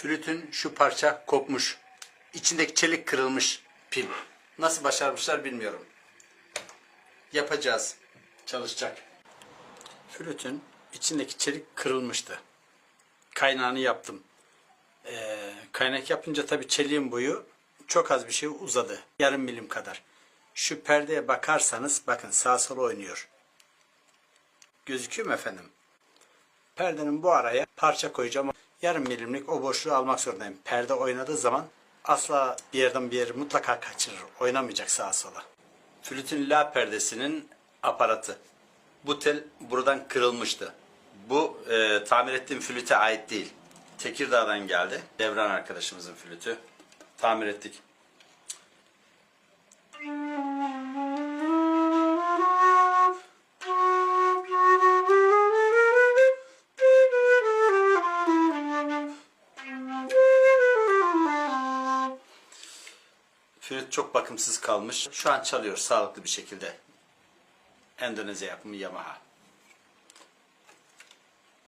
Flütün şu parça kopmuş. İçindeki çelik kırılmış pil. Nasıl başarmışlar bilmiyorum. Yapacağız. Çalışacak. Flütün içindeki çelik kırılmıştı. Kaynağını yaptım. Ee, kaynak yapınca tabii çeliğin boyu çok az bir şey uzadı. Yarım milim kadar. Şu perdeye bakarsanız bakın sağ sola oynuyor. Gözüküyor mu efendim? Perdenin bu araya parça koyacağım. Yarım milimlik o boşluğu almak zorundayım. Perde oynadığı zaman asla bir yerden bir yeri mutlaka kaçırır. Oynamayacak sağa sola. Flütün la perdesinin aparatı. Bu tel buradan kırılmıştı. Bu e, tamir ettiğim flüte ait değil. Tekirdağ'dan geldi. Devran arkadaşımızın flütü. Tamir ettik. Flüt çok bakımsız kalmış. Şu an çalıyor sağlıklı bir şekilde. Endonezya yapımı Yamaha.